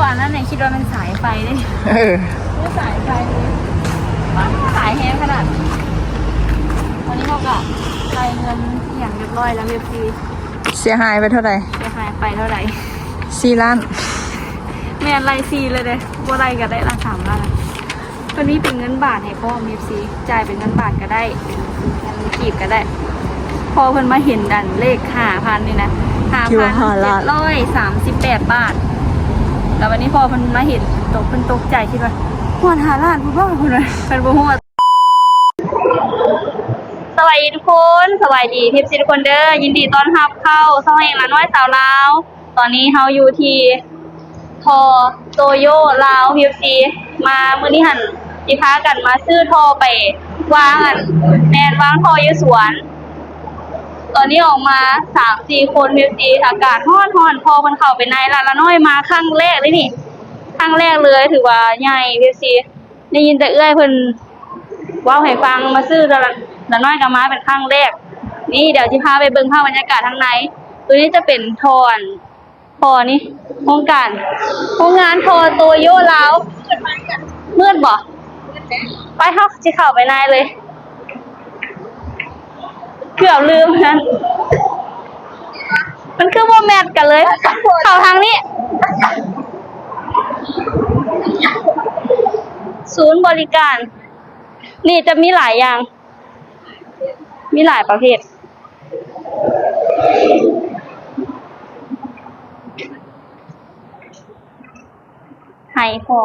กว่านั้นเนี่ยคิดว่ามันสายไฟได้เออไม่สายไฟเลยสายแห้งขนาดนี้วันนี้เขาก็รายเงินอย่างเรียบร้อยแล้วเรียบร้อยเสียหายไปเท่าไหร่จะหายไปเท่าไหร่สี่ล้านแม่นไรซีเลยเด้บัวไรก็ได้ละสามล้านตัวนี้เป็นเงินบาทให้พ่อมีซีจ่ายเป็นเงินบาทก็ได้เป็นเงินกีบก็ได้ พอเพิ่นมาเห็นดันเลขห้าพันนี่นะห้าคิดพัว่านห้าเจ็ล้าดนร้อยสามสิบแปดบาท แล้ววันนี้พอเพิ่นมาเห็นตกเพิ่นตกใจคิดว่าหวนหาล้านผู้บ้าคนเลยเพิ่นบ่ฮู้ว่าสวัสดีทุกคนสวัสดีทิพย์สิทุกคนเด้อยินดีต้อนรับเข้าซอยละน้อยสาวลาว ตอนนี้เฮาอยู่ที่ทอโตโยลาวพีซีมาเมื่อนี้หันสิพากันมาซื้อทอไปวางอันแมนวางทออยู่สวน ตอนนี้ออกมาสามสี่คนพีซีอากาศร้อนร้อนพอมันเข้าไปในละละน้อยมาครั้งแรกเลยนี่ครั้งแรกเลยถือว่าใหญ่พีซีได้ยินแต่เอื้อยเพิ่นว้าให้ฟังมาซื้อละละน้อยกับมาเป็นครั้งแรก นี่เดี๋ยวจิพาไปเบิ่งภาพบรรยากาศข้างในตัวนี้จะเป็นทอนพอนี่โครงการโครงงานโทรตัวโยลาวมืดบ่ไปเฮาสิเข้าไปในเลย เกือบลืมนั้น มันคือโมแมทกันเลย เข้าทางนี้ ศูนย์บริการ นี่จะมีหลายอย่าง มีหลายประเภทไฮพอ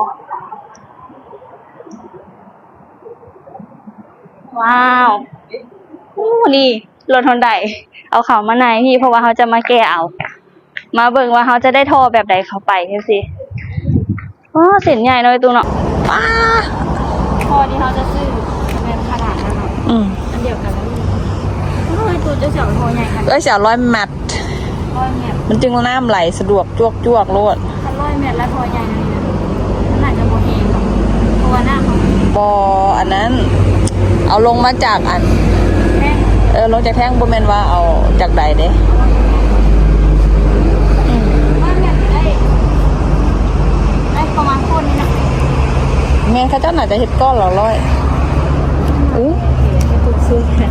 ว้าว นี่รถฮอนไดเอาเขามาในพี่เพราะว่าเขาจะมาแก้เอา มาเบิ่งว่าเขาจะได้โทรแบบใดเข้าไปเฮ้ยสิว้าเส้นใหญ่เลยตูเนาะป้าพอที่เขาจะซื้อเป็นขนาดนั้นเนาะอืมอันเดียวกันแล้วโอ้ยตูจะเสียวโทรใหญ่ขนาดเอ้ยเสียร้อยแมตต์ร้อยเมตรมันจึงน้ำไหลสะดวกจวกจวกโลดถ้าร้อยเมตรแล้วโทรใหญ่นั่นนี่มันอาจจะโมเฮงหรอกเพราะว่าหน้าเขาบออันนั้น เอาลงมาจากอันแม่ง เออลงจากแท่งบ่แม่นว่าเอาจากใดเด้ว่าเนี่ยได้ได้ประมาณคนนี่นะแม่นเขาเจ้าน่าจะเฮ็ดก้อนละร้อยอู้ให้ถูกซื้อแค่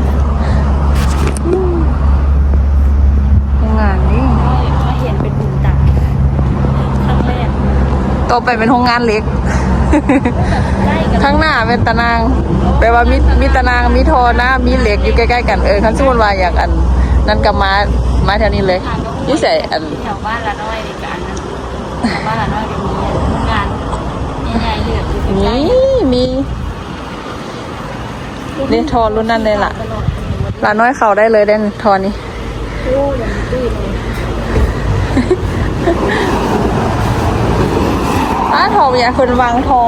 งานนี่มาเห็นเป็นบุญตาครั้งแรกต่อไปเป็นโรงงานเล็ก ใกล้กันข้างหน้าเป็นตะนางแปลว่ามีมีตะนางมีโทอนะ มีเหล็กอยู่ใกล้ๆกันเออคันสมมุติว่าอยากอัน นั่นก็มามาแถวนี้เลยนี่ใส่อันแถวบ้านละน้อยดีกันนั้นแถวบ้านละน้อยก็มีงานใหญ่ๆเหลืออยู่ใกล้นี่มีนี่ทอรุ่นนั้นเลยล่ะหลานน้อยเขาได้เลยได้ทอนี้ โอ้ยังตื้นเลยอ้าทออยาคนวางทอ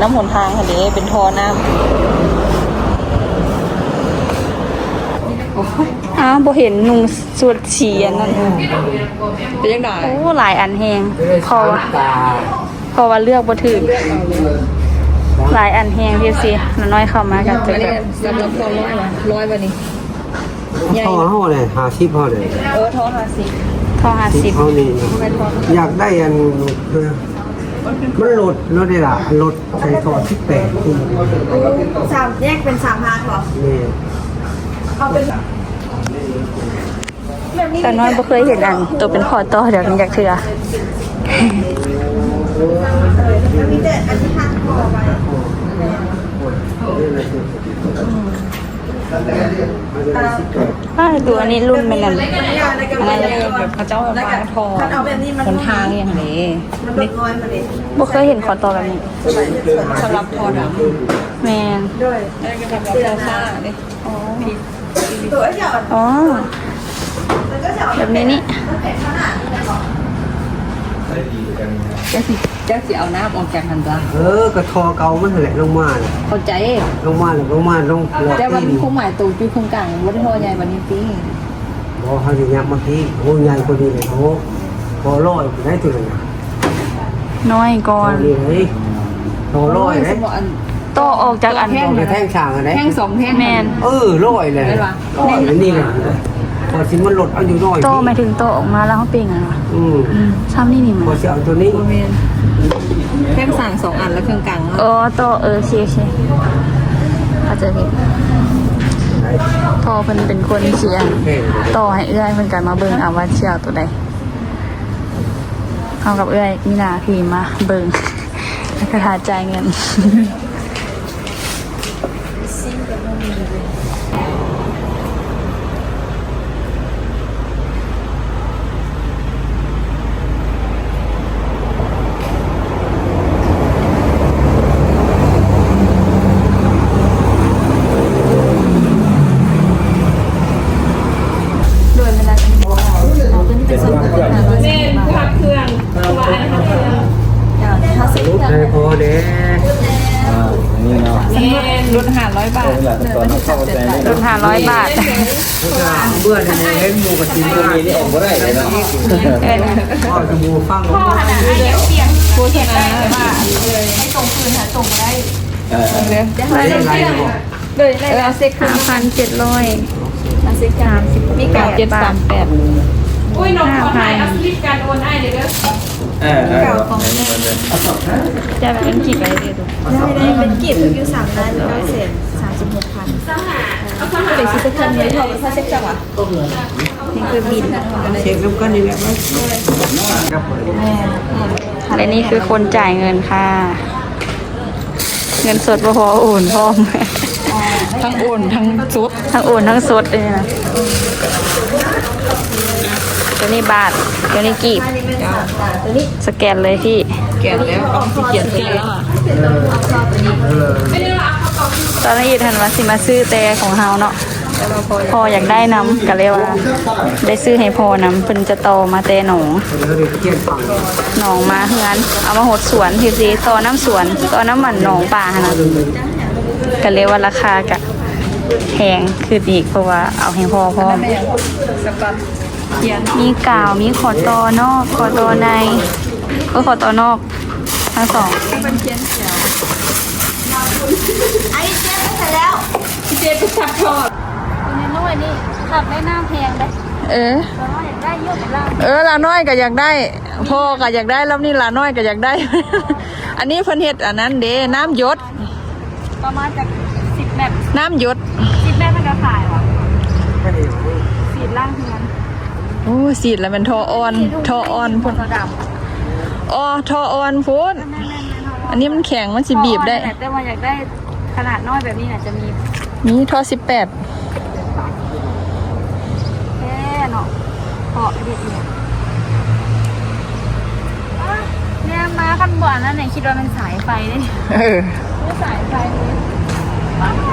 น้ำหนทางคันนี้เป็นทอน้ำอ้าวบ่เห็นนุ่งสุดฉีอันนั้นเป็นยังไงโอ้หลายอันแหงพอว่าพอว่าเลือกบ่ถึงหลายอันแหงพี่สิละน้อยเข้ามากันจะอันแบนี้บสำหรับทอร้อยนะร้อยวันนี้ท่อเฮาเลยหาชิปเฮาเลยเออทอห้าสิบทอห้าชิสิปบเฮานี่อยากได้อันเออ มันลดลดได้ล่ะลดใส่ทอที่แปดที่สามแยกเป็นสามพาร์ทเหรอนี่เอาเป็นแต่น้อยบ่เคยเห็นอันตัวเป็นคอต่อเดี๋ยวนี้อยากเถื่อมีแต่อันที่หักคอไป อ้าวดูอันนี้รุ่นเป็นอันไม่ยากในการอะไรเรียนแบบพระเจ้าวางทอถ้าเอาแบบนี้มันหนทางอย่างนี้มันลดน้อยมาเลยบ่เคยเห็นคอต่อแบบนี้สำหรับทอดแมนด้วยำแล้วก็สำหรับทอผ้าเนี่ยตัวไอ้เจ้าอ๋อมันก็จะเอาแบบนี้นี่ มันเป็นขนาดนี้หรอแจ๊สิแจ๊สิเอาน้ำออกจากหันจ้าเออกระทอเก่ามันแหละลงมาน่ะเข้าใจลงมาน่ะลงมาลงหลอดแต่วันที่คงหมายตัวจุดโครงกลางวัดทอใหญ่วันนี้ปีบ่เฮาสิยับมาที่โอ้ใหญ่กว่านี้เลยโอ้พอร้อยได้ตัวนึงน้อยก่อตอนนนี้เลยพอร้อยสเด้มมติอันต่อออกจากอัน แท่งเอาไปแท่งช่างอันไหนแท่งสองแท่ง แมน เออร้อยเลยได้ปะ ร้อยอันนี้เลย พอสิมันลดเอาอยู่น้อยโตหมายถึงโตออกมาแล้วเขาเปล่งอะเหรออืมอืมซ้ำนี่นี่พมัอนสิเอาตัวนี้โมเมนแท่งสั่งสองอันแล้วเครื่องกลางโอ้โตเออเชียเชียเขาใจะผิดพอเพิ่นเป็นคนเชียร์ต่อให้เอื้อยเพิ่นกันมาเบิ่งเอาว่าเชียร์ตัวใดเอากับเอื้อยมีหนาพีมาเบิ่งแล้วก็หาจ่ายเงิน โดยเวลาจะบอกเอาตัวนี้เป็นส่วนลดห้าร้อยสิบบาท ใช่พอเด้ อ่านี่เนาะ ลดห้าร้อยบาท นี่แหละตอนเราเข้าใจนี่ ลดห้า ร้อยบาทเบื่อเนี่ยเล่นหมูกับจีนตัวนี้นี่ออกก็ได้เลยเนาะเอ้ยพ่อจะมูฟังโฆษณาว่าเออเดี๋ยวอะไรอะไรนะบอกเลยเออเอาเซ็กห้าพันเจ็ดร้อยเอาเซ็กสามสิบมีเก้าเจ็ดสามแปดห้าพันเออเออจะแบบเป็นกี่ใบเดียวดูได้เป็นกีบอยู่สามล้านร้อยเศษ สามสิบหกพันเด็กซื้อเพิ่มเลยพอถ้าเช็คจังหวะนี่คือบินเช็คน้ำกันนี่แหละมั้ยครับผมและนี่คือคนจ่ายเงินค่ะ เงินสดบ่พอโอนพร้อมทั้งโอนทั้งซุดทั้งโอนทั้งสดเลยนะตัวนี้บาทตัวนี้กีบสแกนเลยพี่ แก่แล้วเอาสิเกียรแก่แล้วอะเออ ตอนนี้อีทันว่าสิมาซื้อแต่ของเฮาเนาะพออยากได้น้ำก็เลยว่า ได้ซื้อให้พอน้ำเพิ่นจะโตมาแต่หนองเดี๋ยวเดี๋ยวเที่ยงหนองมาเฮือนเอามาหดสวนทีซีต่อน้ำสวนต่อน้ำมันหนองป่านะก็เลยว่าราคากะแพงคืออีกเพราะว่าเอาให้พอพร้อมอตเขียนมีกาวมีขอตอนอกขอตอในก็ขอตอนอกทั้งสอง เป็นเขียนเขียว ไอ้เจ๊ไปเสร็จแล้ว พี่ เจไปซับทอดในน้อยนี่ขับได้น้ำแพงได้เออแต่ว่าอยากได้เยอะกว่าล่างเออลาน้อยก็อยากได้พ่อก็อยากได้แล้วนี่ลาน้อยก็อยากได้ อันนี้เพิ่นเฮ็ดอันนั้นเด้น้ำหยศประมาณจากสิบแบบน้ำหยศสิบแบบมันจะขายวะแค่นี้สีล่างเท่านั้นโอ้สีดแล้วมันทออ่อนทออ่อนพุ่นตัวดอ๋อทออ่อนพุ่นำอันนี้มันแข็งมันสิบีบได้ แต่ว่าอยากได้ขนาดน้อยแบบนี้น่ะจะมี มีทอสิบแปดแค่เนาะเกาะเด็ดเนี่ยอะเนี่ยมาขั้นบนนั่นเนี่ยคิดว่าเป็นสายไฟเลยเออไม่สายไฟเลย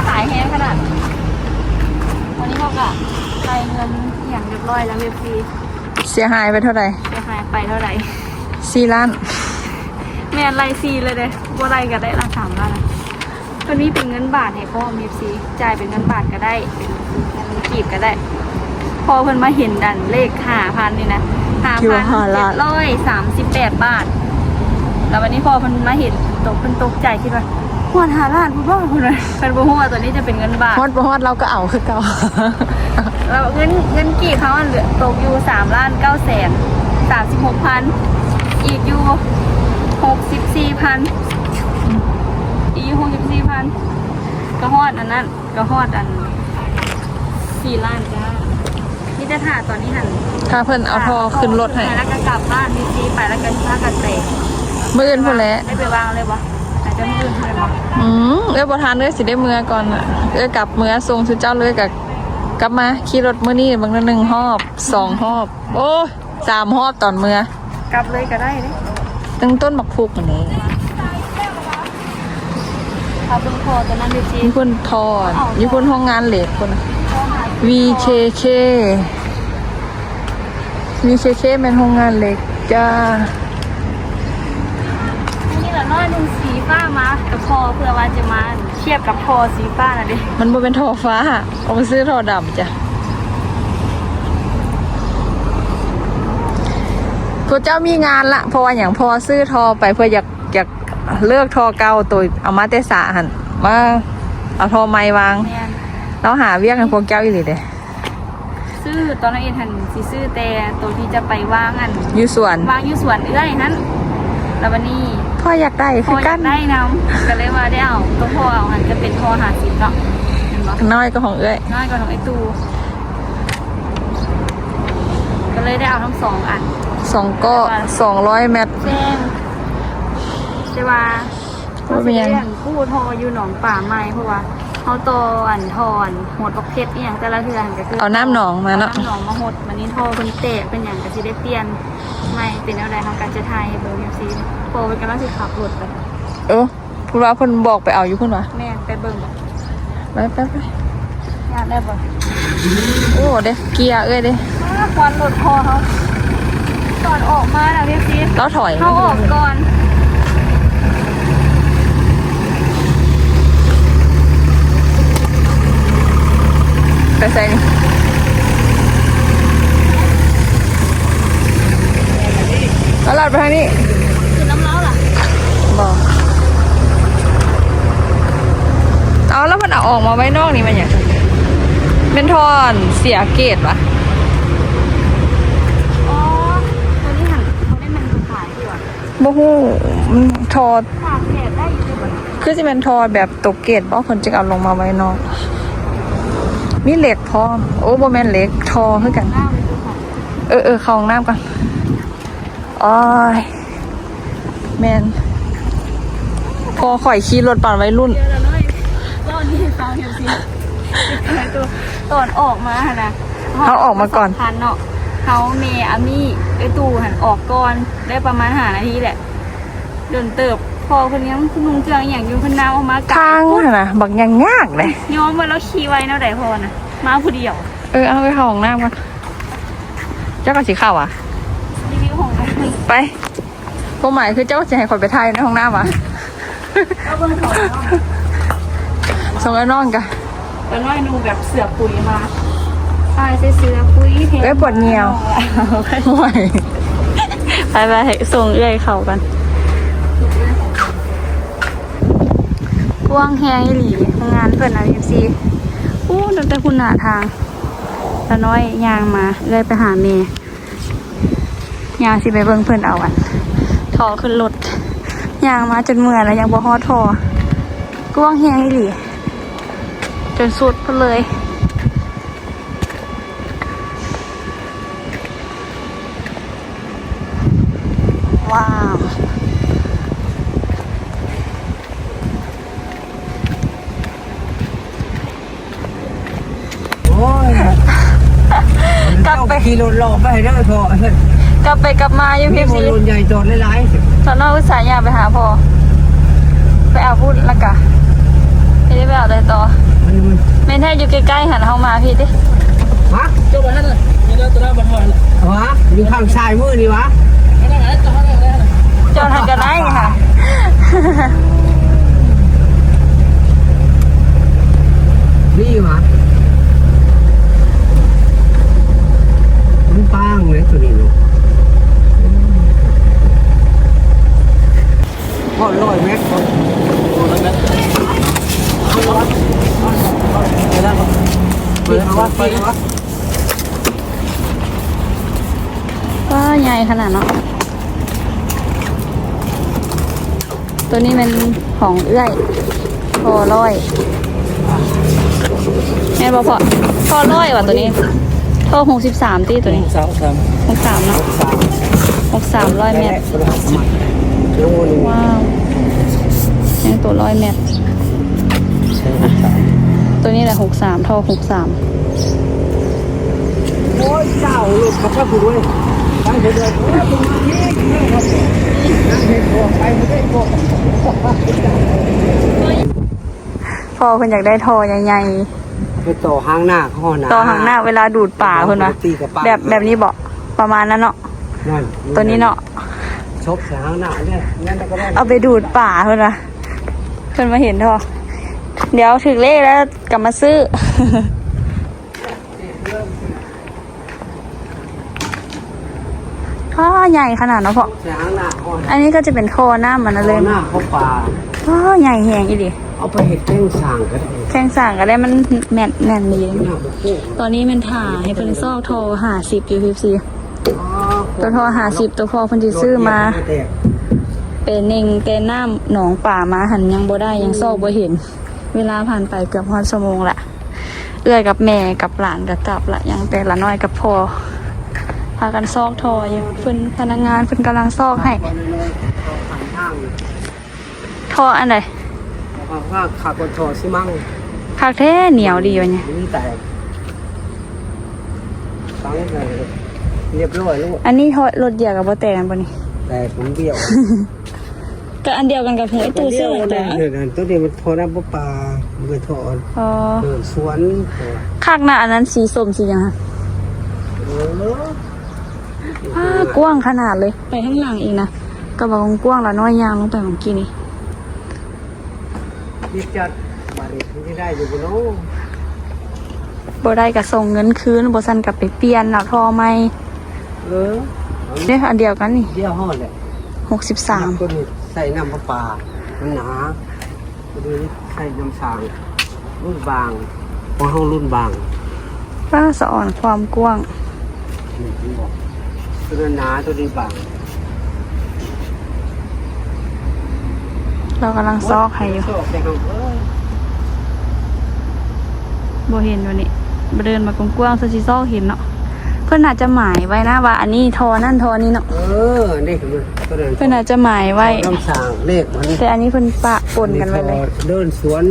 สายแห้งขนาดนี้วันนี้เขากะใช้เงินอย่างเรียบร้อยแล้วเรียบรีเสียหายไปเท่าไหร่จะหายไปเท่าไหร่สี่ล้านแม่นไรซีเลยเด้ว่าไรก็ได้ละสามล้าน อะวันนี้เป็นเงินบาทเนี่ยพ่อมีซีจ่ายเป็นเงินบาทก็ได้เป็นเงินกีบก็ได้ พอเพิ่นมาเห็นดันเลขห้าพันนี่นะห้าคิดพัว่านห้าเจ็ล้าดนร้อยสามสิบแปดบาท แล้ววันนี้พอเพิ่นมาเห็นตกเพิ่นตกใจคิดว่าหัวหาล้านพูดว่าเพิ่นว่าเพิ่นบ่ฮู้ว่าตัวนี้จะเป็นเงินบาทฮอดบ่ฮอดเราก็เอาคือเก่าแล้วเงินเงินกี่เขาเหลือตกอยู่สามล้านเก้าแสนสามสิบหกพันอีกอยู่หกสิบสี่พันอีกหกสิบสี่ พันก็ฮอดอันนั้นก็ฮอดอันสี่ล้านจ้านี่จะถ่าตอนนี้หันถ้าเพิ่นเอาทอขึ้นรถให้ ไปแล้วก็กลับบ้านมีซีไปแล้วก็พากันเตะมื้ออื่นพุ่นแหละได้ไปวางเลยวะอาจจะมือเลยปะอืมเอ้ยบ่ทานเอ้ยสิได้เมื่อก่อนน่ะเอ้ยกลับเมื่อส่งสุเจ้าเลยกับกลับมาขี่รถมื้อนี้บางหนึ่งหอบสองหอบ โอ้ยสามหอบตอนเมื่อกลับเลยก็ได้เลยตั้งต้นบักพุกอันนี้ เอาเป็นคอตอนนั้นมีซีญี่ปุ่นทอดญี่ปุ่นห้องงานเหล็กคนน่ะ VKK VKK เป็นโรงงานเหล็กจ้านี่ละน้อยหนึ่งสีฟ้ามากับพอเพื่อว่าจะมาเทียบกับพอสีฟ้าน่ะดิมันบ่เป็นทอฟ้า เอาไปซื้อทอดำจ้ะพวกเจ้ามีงานละเพราะว่าอย่างพอซื้อทอไปเพื่ออยากอยาก เลือกทอเก่าตัวเอามาเตสาหันมาเอาทอไม้วาง แม่นแล้วหาเวียกให้พวกเจ้าอีหลีเด้ซื้อตอนนั้นเอ็นทันสีซื้อแต่ตัวที่จะไปวางอันอยู่สวนวางอยู่สวนเอื้อยนั้นแล้ววันนี้พ่ออยากได้พคือออกัยานกได้น้ำก็เลยว่าได้เอาก็พอเอาหันจะเป็นพอหาสิบเนาะเห็นปะน้อยก็ของเอ้ยง่ายกว่าของไอตูก็เลยได้เอาทั้งสองอัน สองก็สองร้อยเมตร แจ้ง ใช่ว่าว่าเป็นยังเรื่องกู้ทออยู่หนองป่าไม้เพราะว่าเขาโตออันทอนหดบักเพชรอหย่างแต่ละเทือนก็คือเอาน้ำหนองมาเนาะ น้ำหนองมาหดมันนี้ทอเป็นเตะเป็นอย่างก็สิได้เปลี่ยนไม่เป็นอะไรทางการจะไทยเบอร์ยูซีโปรเป็นกำลังสิขับรถไปเออพูดว่าเพิ่นบอกไปเอาอยู่พุ่นวะแม่ไปเบิ่งบ่ไปไปไปอยากได้บ่โอ้เด้เกียร์เอ้ยเด้อ้าควันรถพอเขาก่อนออกมาน่ะพี่ซีเราถอย เขาออกก่อน ใส่นี่แล้วลาดไปทางนี้คือน้ำเล้าล่ะบอกเอาแล้วมันเอาออกมาไว้นอกนี่มันอย่างเป็นทอนเสียเกตวะอ๋อตัวนี้หันเขาได้มันขายอยู่อะบ่ฮู้มันทอตากแดดได้อยู่บน คือจะเป็นทอแบบตกเกตบ่คนจึงเอาลงมาไว้นอก มีเหล็กพร้อม โอ้บ่แม่นเหล็กทอคือกันหน้าเลยคือของเออเออเข้าห้องน้ำก่อนอ้อยแมนพอข่อยขี่รถปั่นไว้รุ่นเยอะแล้วเลยรอบนี้ฟังเห็นสิไอ้ตัวตอนออกมาหั่นนะเขาออกมาก่อนพันเนาะเขาเมอามี่ไอ้ตู่หันออกก่อนได้ประมาณหานาทีแหละเดินเติบ พอคนนี้มันนุ่งเครื่องอหย่างอยู่คนน้ำออกมาไกลทางน่ะนะบักยังยากเลยย้อมไว้แล้วขี่ไว้แนวไหนพอนะมาผู้เดียว เออเอาไปเข้าห้องน้ำก่อนเจ้าก็สีเข้าอะรีวิวของมันไปความหมายคือเจ้าจะให้ข่อยไปถ่ายในห้องน้ำอะก็เบิ่งของเนาะส่งไอ้น้องกันเป็นว่านูแบบเสือปุ๋ยมาตายใส่เสือปุ๋ยเทเอ้ยปวดเหนียวห่วยไปไปให้ส่งเอื้อยเขากัน ว่างแฮงอีหลีงานเพิ่นนะพีซีอู้ตั้งแต่คุณหนาทางแล้วน้อยยางมาเลยไปหาเมย์ยางสิไปเบิ่งเพิ่นเอาอันทอขึ้นรถยางมาจนเมื่อยแล้วยังบ่ฮอดทอกว้างแฮงอีหลีจนสุดไปเลย ว้าว โอ้ย กลับไป ขี่รถหลอกไปให้ได้พอกลับไปกลับมาอยู่มีพี่คซีนรุ่นใหญ่จอดหลายตอนนอกอุตส่าห์อยากไปหาพ่อไปเอาพูดละกะไม่ได้ไปเอาอะไรต่อๆมันมันเมนแท้อยู่ใกล้ๆหันเข้ามาพี่ดิฮะเจ้าบ้านน่ะนี่เราตัวเราบ้านหัวน่ะวะอยู่ข้างซ้ายมือนี่วะนั่นน่ะตัวนั่นน่ะจนหันกันได้ค่ะนี่วะมัน ป้างเลยตัวนี้เนาะพอร้อยเมตรพอตัวนั้นนะไปได้ปะเปิดวัดเปิดวัดก็ใหญ่ขนาดเนาะตัวนี้เป็นของเอื้อยพอร้อยแม่บอกพอพอร้อยว่ะตัวนี้ พอหกสิบสามตีตัวนี้สาวสามหกสามเนาะสามหกสามร้อยเมตรโอ้โหว้าวยังตัวร้อยเมตรใช่สามตัวนี้แหละหกสามทอหกสามโอ้ยเจ้าลูกกับพระคุณเว้ยไปเถอะเถอะโอ้ยมึงมาที่นี่ครับนั่งเห็นพวกไปไม่ได้พวกพอคนอยากได้ทอใหญ่ ไปต่อหางหน้าข้อหน้าๆต่อหางหน้าเวลาดูดป่าคนวะตีกับป่าแบบแบบนี้บอกประมาณนั้นเนาะนั่นตัวนี้เนาะชบใส่หางหน้าเนี่ยงั้นก็ได้เอาไปดูดป่าเพื่อนนะเพื่อนมาเห็นทอเดี๋ยวถึงเลขแล้วกลับมาซื้อท่อใหญ่ขนาดเนาะพ่อใส่หางหน้าข้อหน้าอันนี้ก็จะเป็นท่อหน้ามันนะเลยหน้าเขาป่าท่อใหญ่แหงอีดิ เอาไปเห็ดแป้งสร้างก็ได้แข้งสั่งก็ได้มันแมทแน่นดีหน้าบุกโก้ตอนนี้มันถ่าให้เป็นซอกโทรหาสิบอยู่พีซีอ๋อตัวโทรหาสิบตัวพอเพันจิซื้อมาแตกเป็นเน่งแต่น้ำหนองป่ามาหันยังบ่ได้ยังซอกบ่เห็น เวลาผ่านไปเกือบฮอดชั่วโมงละเอื้อยกับแม่กับหลานก็กลับละยังแต่ละน้อยกับพ่อพากันซอกทออยู่เพิ่นพนักงานเพิ่นกำลังซอกให้ผ่านทางทออันไหน ผ่าว่าขากดทอซิมั่งคักแท้เหนียวดีวะเนี่ยนี่แต่ตั้งเลยเรียบร้อยลูกอันนี้ทอรถเหยียบกับบ่แตกกันบ่นี่แต่ผมเบี้ยวก็อันเดียวกันกับหัวไอตู้เสื้อแต่แต่ตัวนี้มันทอน้ำประปลามันก็ทออ๋อเดินสวนคักหน้าอันนั้นสีส้มสียังคะอออ้ากว้างขนาดเลย ไปข้างหลังอีกนะก็บอกกว้างแล้วน้อยยางลงไปเมื่อกี้นี่ นี่จัดบาริที่ได้อยู่บนโน้บ่ได้ก็ส่งเงินคืนบ่ซั่นก็ไปเปลี่ยนแล้วทอใหม่เออเด้ออันเดียวกันนี่เดี่ยวห่อเลย63ตัวนี้ใส่น้ำประปลามันหนาตัวนี้ใส่น้ำสางรุ่นบางพอห้องรุ่นบางป้าสะอ่อนความกว้างนี่ผมบอกตัวนั้นหนาตัวนี้บาง เรากำลังซอกให้อยู่ซอกแต่เขาเอ้ยบ่เห็นวันนี้บ่เดินมากว้างๆซะสิซอกเห็นเนาะเพิ่นอาจจะหมายไว้นะว่า อันนี้ทอนั่นทอนี้เนาะเออนี่คือมันตัวนั้นเพิ่นอาจจะหมายไว้น้ำสางเลขมันแต่อันนี้เพิ่นปะปนกันไว้เลยเดินสวน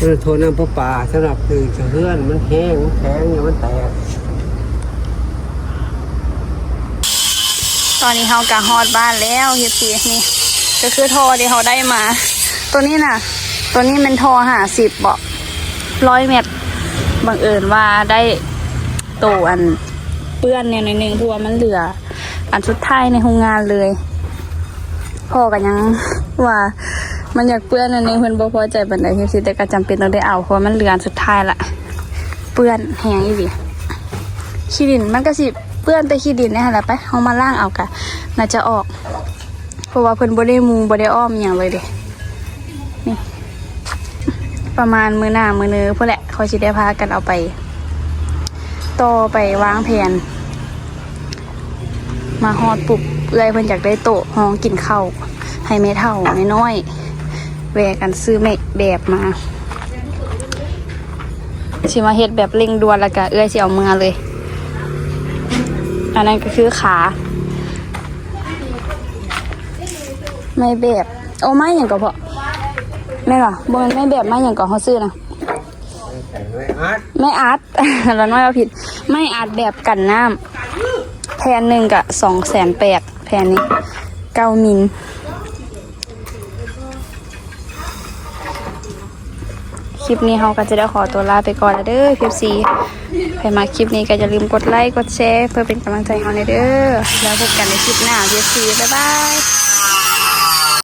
เดินโทน้ำประปาสำหรับคือจะเฮือนมันแห้งมันแข็งเนี่ยมันแตกตอนนี้เฮากะฮอดบ้านแล้วเฮียปีนี่ ก็คือทอที่เขาได้มา ตัวนี้น่ะ ตัวนี้เป็นทอหาสิบเบาร้อยเมตรบังเอิญว่าได้โตอันเปื้อนเนี่ยในหนึ่งเพราะว่ามันเหลือ อันสุดท้ายในโรงงานเลยพ่อกันยังว่ามันอยากเปื้อนอันนี้เพิ่นบ่พอใจบันไดเฮียสิแต่ก็จำเป็นต้องได้เอาเพราะว่ามันเหลืออันสุดท้ายละเปื้อนแหงอีหลีขี้ดินมันก็สิเปื้อนแต่ขี้ดินนี่แหละไปเอามาล่างเอากะน่าจะออก เพราะว่าเพิ่นบ่ได้มุงบ่ได้อ้อมอย่างเลยเด้นี่ ประมาณมือหน้ามื้อนึงพุ่นแหละเขาสิได้พากันเอาไปต่อไปวางแผนมาฮอดปุบเอื้อยเพิ่นอยากได้โต๊ะห้องกินข้าวให้แม่เฒ่าน้อยๆแวกันซื้อแม่แบบมาสิมาเฮ็ดแบบเร่งด่วนแล้วก็เอื้อยสิเอามือเลย อันนั้นก็คือขา ไม่แบบโอ้ไม่อย่างก็พอแม่นเหรอบ่แมันไม่แบบไม่อย่างก็เขาซื้อนะแต่ไม่อาร์ตไม่อาร์ตเราน้อยเอาผิด ไม่อาร์ตแบบกันน้ำแผ่นหนึ่งกับสองแสนแปดแผ่นนี้เก้ามิลคลิปนี้เราก็จะได้ขอตัวลาไปก่อนแล้วเด้อพีซีใครมาคลิปนี้ก็อย่าลืมกดไลค์ กดแชร์ เพื่อเป็นกำลังใจให้เราในเด้อ แล้วพบกันในคลิปหน้าพีซีบ๊ายบาย